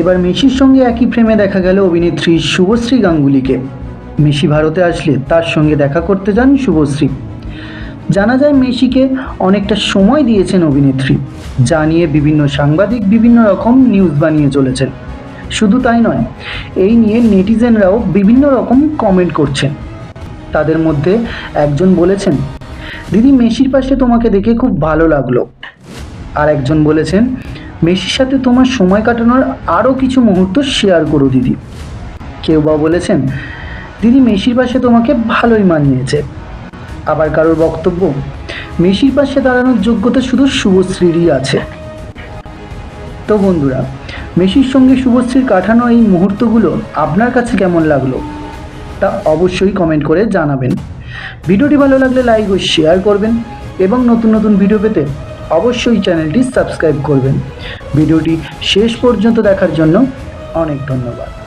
এবার মেসির সঙ্গে একই ফ্রেমে দেখা গেল অভিনেত্রী শুভশ্রী গাঙ্গুলিকে। মেসি ভারতে আসলে তার সঙ্গে দেখা করতে যান শুভশ্রী। জানা যায় মেসিকে অনেকটা সময় দিয়েছেন অভিনেত্রী, যা নিয়ে বিভিন্ন সাংবাদিক বিভিন্ন রকম নিউজ বানিয়ে চলেছেন। শুধু তাই নয়, এই নিয়ে নেটিজেনরাও বিভিন্ন রকম কমেন্ট করছেন। তাদের মধ্যে একজন বলেছেন, দিদি, মেসির পাশে তোমাকে দেখে খুব ভালো লাগল। আর একজন বলেছেন মেসির সাথে তোমার সময় কাটানোর আরও কিছু মুহূর্ত শেয়ার করো, দিদি। কেউ বা বলেছেন, দিদি, মেসির পাশে তোমাকে ভালোই মানিয়েছে। আবার কারোর বক্তব্য, মেসির পাশে দাঁড়ানোর যোগ্যতা শুধু শুভশ্রীরই আছে। তো বন্ধুরা, মেসির সঙ্গে শুভশ্রীর কাটানো এই মুহূর্তগুলো আপনার কাছে কেমন লাগল, তা অবশ্যই কমেন্ট করে জানাবেন। ভিডিওটি ভালো লাগলে লাইক ও শেয়ার করবেন এবং নতুন নতুন ভিডিও পেতে অবশ্যই চ্যানেলটি সাবস্ক্রাইব করবেন। ভিডিওটি শেষ পর্যন্ত দেখার জন্য অনেক ধন্যবাদ।